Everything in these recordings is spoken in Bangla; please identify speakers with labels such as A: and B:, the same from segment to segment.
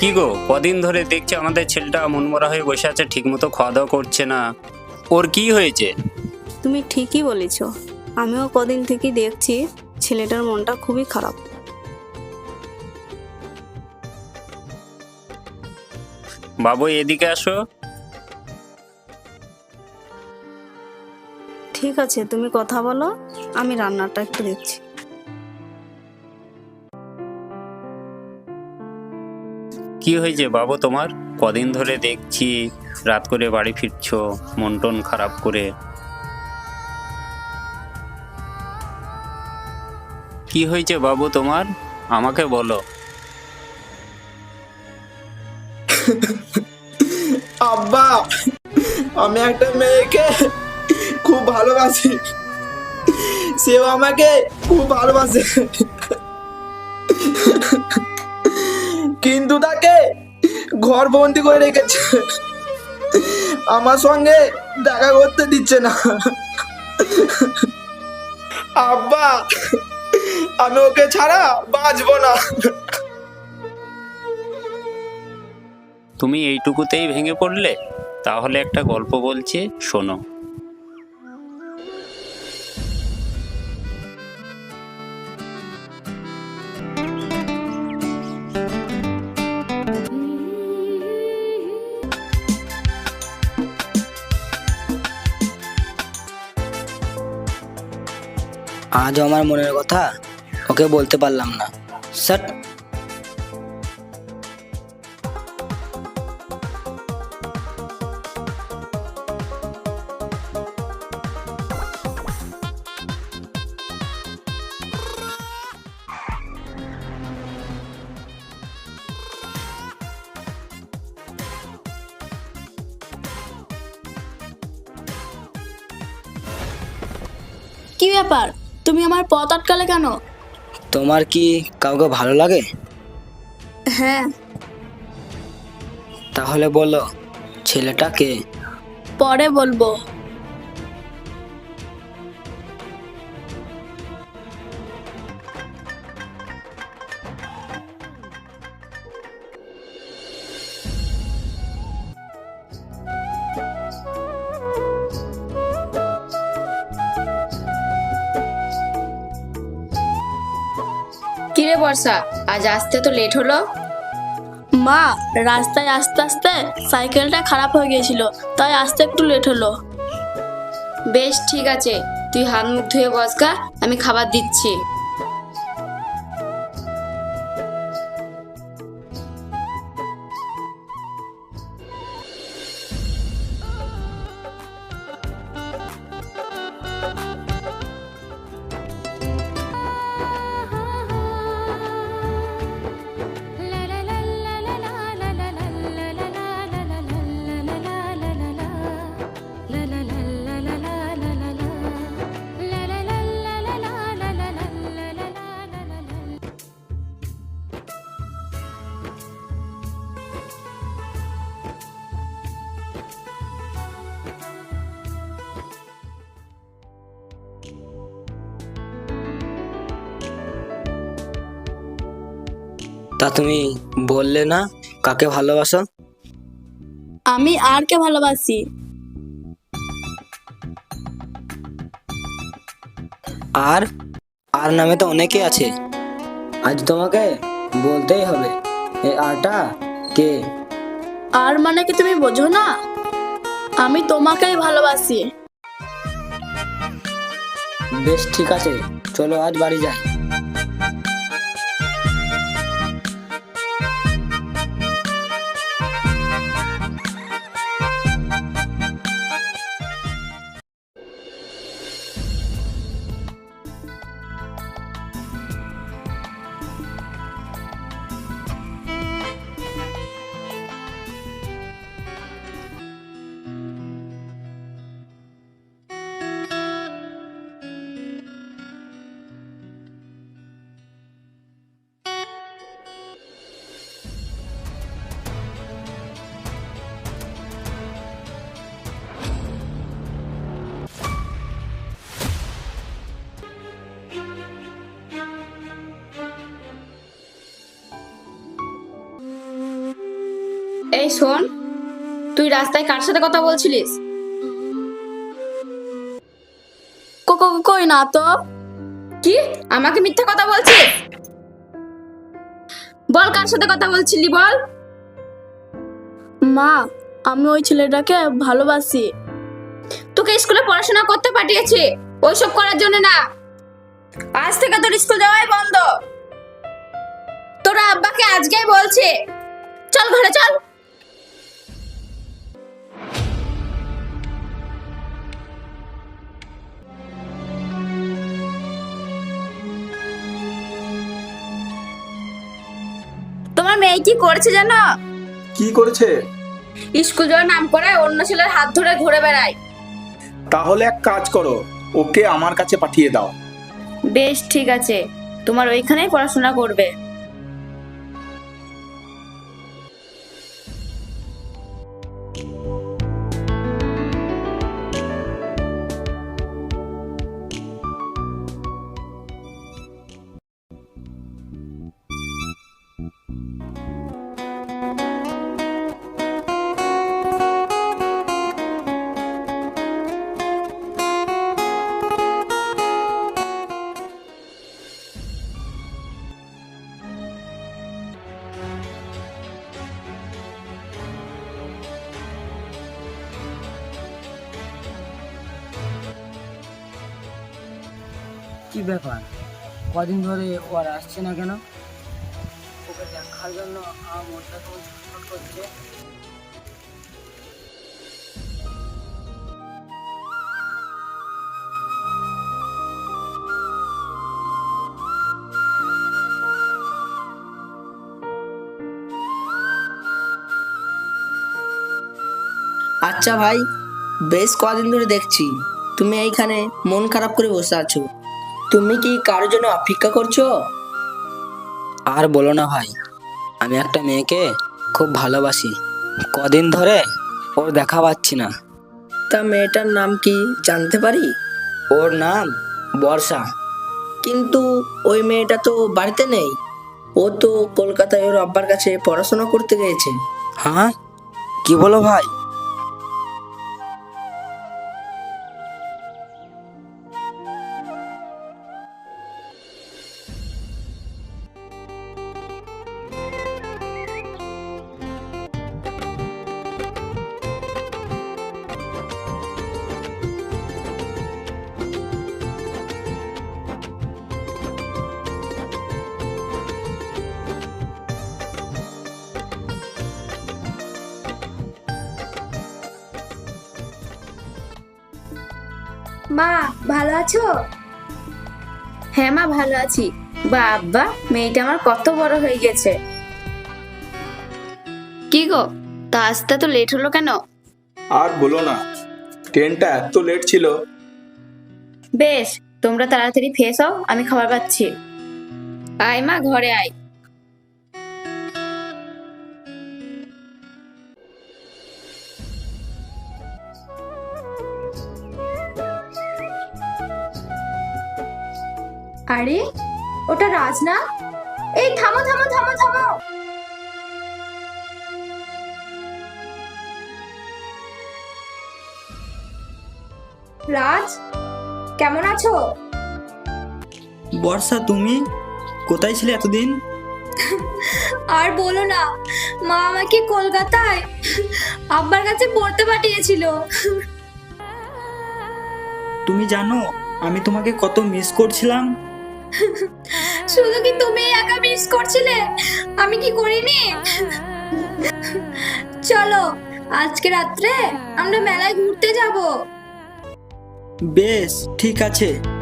A: কি গো কদিন ধরে দেখছি আমাদের ছেলেটা মনমরা হয়ে বসে আছে ঠিকমতো খাওয়া দাওয়া করছে না। ওর কি হয়েছে?
B: তুমি ঠিকই বলেছ। আমিও কদিন থেকে দেখছি ছেলেটার মনটা খুবই খারাপ।
A: বাবু এদিকে আসো।
B: ঠিক আছে তুমি কথা বলো আমি রান্নাটা একটু দেখছি।
A: কি হয়েছে বাবু তোমার? কদিন ধরে দেখছি, রাত করে বাড়ি ফিরছো, মন টন খারাপ করে। কি হয়েছে বাবু তোমার? আমাকে বলো।
C: আব্বা, আমি একটা মেয়েকে খুব ভালোবাসি। সেও আমাকে খুব ভালোবাসে। ঘর বন্দি করে রেখেছে। আমার সঙ্গে দেখা করতে দিচ্ছে না। আব্বা, আমি ওকে ছাড়া বাঁচবো না।
A: তুমি এইটুকুতেই ভেঙে পড়লে? তাহলে একটা গল্প বলছি, শোনো।
D: আজও আমার মনের কথা ওকে বলতে পারলাম না। স্যার।
E: কি ব্যাপার? তুমি আমার পথ আটকালে কেন?
D: তোমার কি কাউকে ভালো লাগে?
E: হ্যাঁ।
D: তাহলে বলো ছেলেটা কে?
E: পরে বলব।
F: বর্ষা আজ আসতে তো লেট হলো।
E: মা রাস্তায় আস্তে আস্তে সাইকেলটা খারাপ হয়ে গিয়েছিল তাই আসতে একটু লেট হলো।
F: বেশ ঠিক আছে তুই হাত মুখ ধুয়ে বসগা আমি খাবার দিচ্ছি।
D: তা তুমি বললে না কাকে ভালোবাসো?
E: আমি আর কে ভালোবাসি?
D: আর? আর নামে তো অনেকে আছে। আজ তোমাকে বলতেই হবে এই আরটা কে?
E: আর মানে কি তুমি বোঝো না? আমি তোমাকেই ভালোবাসি।
D: বেশ ঠিক আছে চলো আজ বাড়ি যাই।
F: এই শোন তুই রাস্তায় কার সাথে কথা বলছিলিস?
G: কই না তো?
F: কি? আমাকে মিথ্যা কথা বলছিস? বল কার সাথে কথা বলছিলি বল।
G: মা আমি ওই ছেলেটাকে ভালোবাসি।
F: তোকে স্কুলে পড়াশোনা করতে পাঠিয়েছে ওইসব করার জন্য না। আজ থেকে তোর স্কুল যাওয়াই বন্ধ। তোরা আব্বাকে আজকেই বলছে। চল ঘরে চল। মেয়ে কি করেছে জানো?
H: কি করেছে?
F: স্কুল যাওয়ার নাম করে অন্য ছেলের হাত ধরে ঘুরে বেড়ায়।
C: তাহলে এক কাজ করো ওকে আমার কাছে পাঠিয়ে দাও।
F: বেশ ঠিক আছে। তোমার ওইখানেই পড়াশোনা করবে।
D: ব্যাপার। কদিন ধরে ও আর আসছে না কেন? ওকে দেখার জন্য করছে।
I: আচ্ছা ভাই, বেশ কদিন ধরে দেখছি। তুমি এইখানে মন খারাপ করে বসে আছো। তুমি কি কারোর জন্য অপেক্ষা করছ?
D: আর বলো না ভাই আমি একটা মেয়েকে খুব ভালোবাসি। কদিন ধরে ওর দেখা পাচ্ছি না।
I: তা মেয়েটার নাম কি জানতে পারি?
D: ওর নাম বর্ষা।
I: কিন্তু ওই মেয়েটা তো বাড়িতে নেই। ও তো কলকাতায় ওর আব্বার কাছে পড়াশোনা করতে গিয়েছে।
D: হ্যাঁ? কি বলো ভাই?
F: মা ভালো আছো? হ্যাঁ মা ভালো আছি। বাবা মেয়েটা আমার কত বড় হয়ে গেছে। কি গো তা আসতে তো লেট হলো কেন?
C: আর বলো না ট্রেনটা এত লেট ছিল।
F: বেশ তোমরা তাড়াতাড়ি ফ্রেশ হও আমি খাবার পাচ্ছি। আয় মা ঘরে আয়। আরে ওটা রাজ না এই থামো থামো থামো থামো। রাজ কেমন আছো?
H: বর্ষা তুমি? কোথায় ছিলে এতদিন?
G: আর বলো না মা আমাকে কলকাতায় আব্বার কাছে পড়তে পাঠিয়েছিল।
H: তুমি জানো আমি তোমাকে কত মিস করছিলাম।
G: শুধু কি তুমি একা মিস করছিলে? আমি কি করিনি? চলো, আজকে রাত্রে আমরা মেলায় ঘুরতে যাব।
H: বেশ, ঠিক আছে।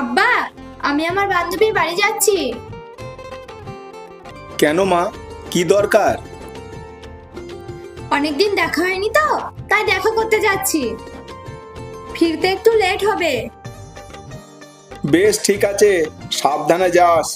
G: আব্বা আমি আমার বান্ধবীর বাড়ি যাচ্ছি।
C: কেন মা? কি দরকার?
G: অনেকদিন দেখা হয়নি তো তাই দেখা করতে যাচ্ছি। ফিরতে একটু লেট হবে।
C: বেশ ঠিক আছে সাবধানে যাস।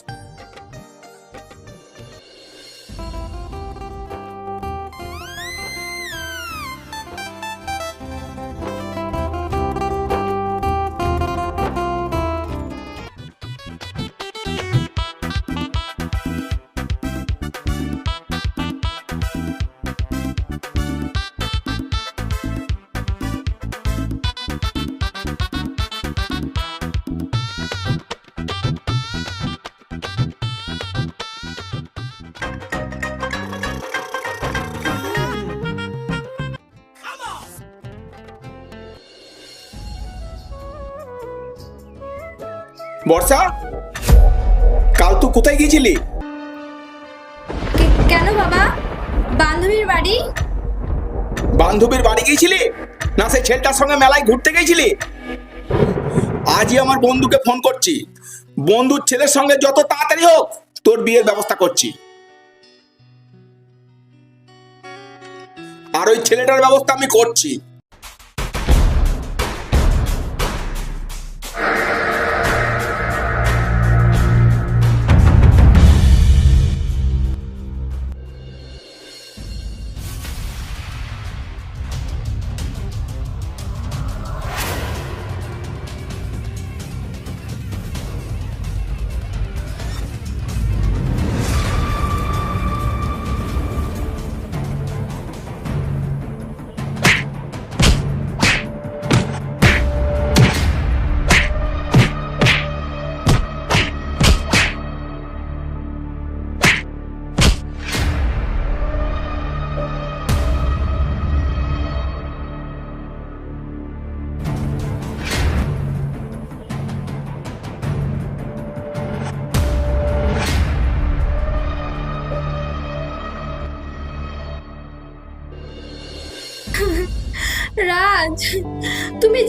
C: বর্ষা কাল তুই কোথায় গিয়েছিলি?
G: কেন বাবা? বান্ধবীর বাড়ি?
C: বান্ধবীর বাড়ি গিয়েছিলি? না সেই ছেলেটার সঙ্গে মেলায় ঘুরতে গিয়েছিলি? আজই আমার বন্ধুকে ফোন করছি। বন্ধুর ছেলের সঙ্গে যত তাড়াতাড়ি হোক তোর বিয়ের ব্যবস্থা করছি। আর ওই ছেলেটার ব্যবস্থা আমি করছি।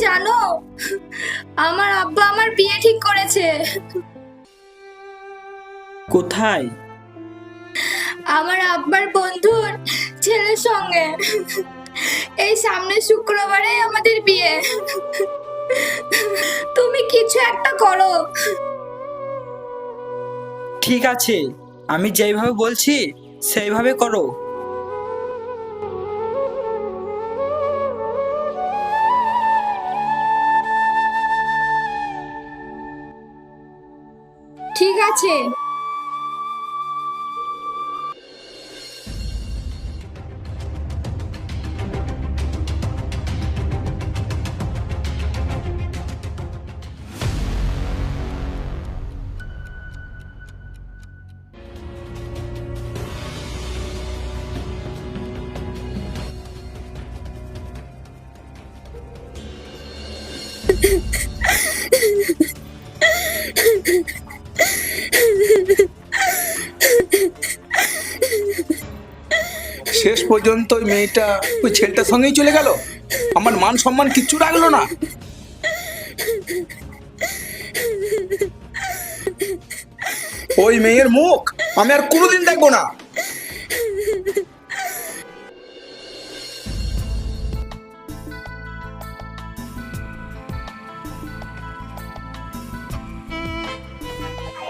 G: জানো? আমার আব্বা আমার বিয়ে ঠিক করেছে।
H: কোথায়?
G: আমার আব্বার বন্ধুর ছেলের সঙ্গে। এই সামনের শুক্রবারে আমাদের বিয়ে। তুমি কিছু একটা করো।
H: ঠিক আছে আমি যেইভাবে বলছি সেইভাবে করো।
G: আছে?
C: পর্যন্ত ওই মেয়েটা ওই ছেলেটার সঙ্গেই চলে গেল। আমার মান সম্মান কিচ্ছু রাখল না। ওই মেয়ের মুখ আমি আর কোনোদিন দেখব না।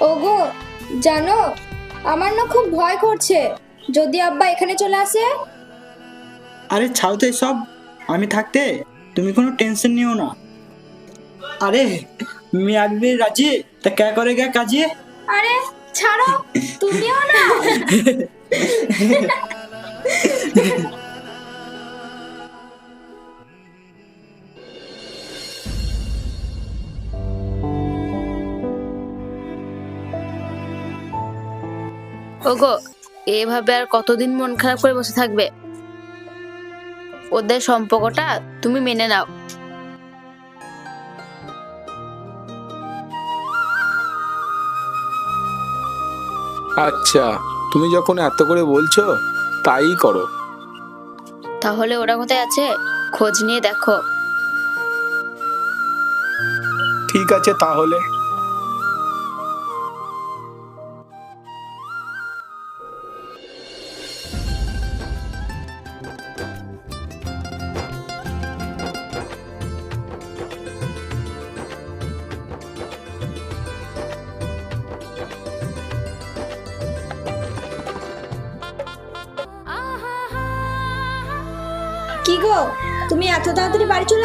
G: ওগো, জানো, আমার না খুব ভয় করছে। যদি আব্বা এখানে চলে আসে?
H: আরে ছাড়ো তো সব আমি থাকতে তুমি কোনো টেনশন নিও না। আরে মেয়ে আসবে রাজি? তা কে করে গে কাজে?
G: আরে ছাড়ো তুমিও না।
F: ওগো এভাবে আর কতদিন মন খারাপ করে বসে থাকবে? ওদের সম্পর্কটা তুমি মেনে নাও।
C: আচ্ছা তুমি যখন এত করে বলছো তাই করো।
F: তাহলে ওরা কোথায় আছে? খোঁজ নিয়ে দেখো।
C: ঠিক আছে তাহলে।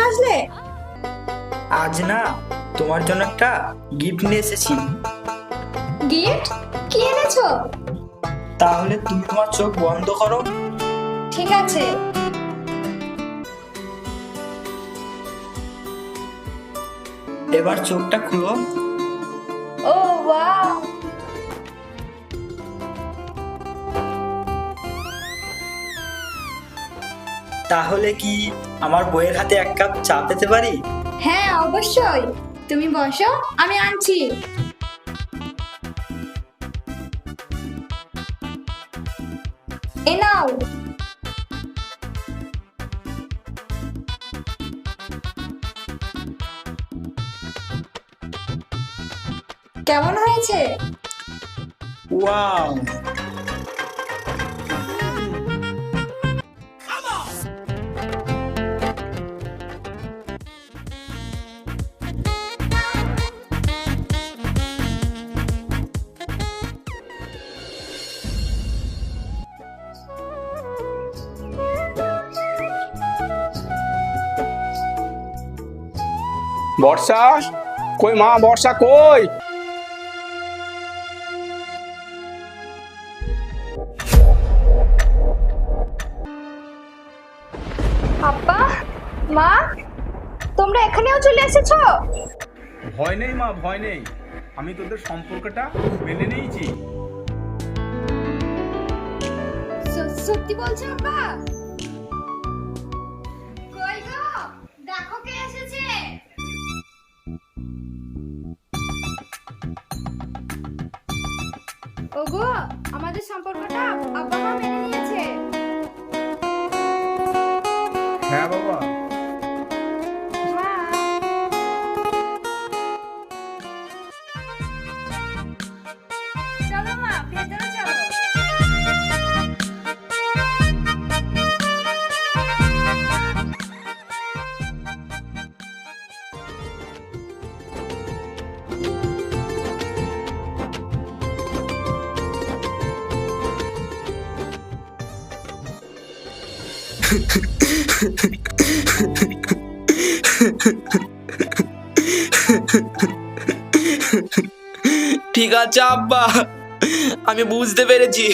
G: আসলে?
H: আজ না তোমার জন্য একটা গিফট নিয়ে এসেছি।
G: গিফট কি এনেছো?
H: তাহলে তুমি তোমার চোখ বন্ধ করো।
G: ঠিক আছে।
H: এবার চোখটা খুলো।
G: ও ওয়াও!
H: তাহলে কি আমার বইয়ের হাতে এক কাপ চা পেতে পারি?
G: হ্যাঁ অবশ্যই। তুমি বসো আমি আনছি। এ নাও। কেমন হয়েছে?
D: ওয়াও।
C: বর্ষা? কই মা বর্ষা কই?
G: আব্বা মা তোমরা এখানেও চলে এসেছ?
C: ভয় নেই মা ভয় নেই। আমি তোদের সম্পর্কটা মেনে নিয়েছি।
G: সত্যি বলছো আব্বা? ওগো আমাদের সম্পর্কটা আব্বা মা মেনে নিয়েছে।
H: ঠিক আছে আব্বা। আমি বুঝতে পেরেছি।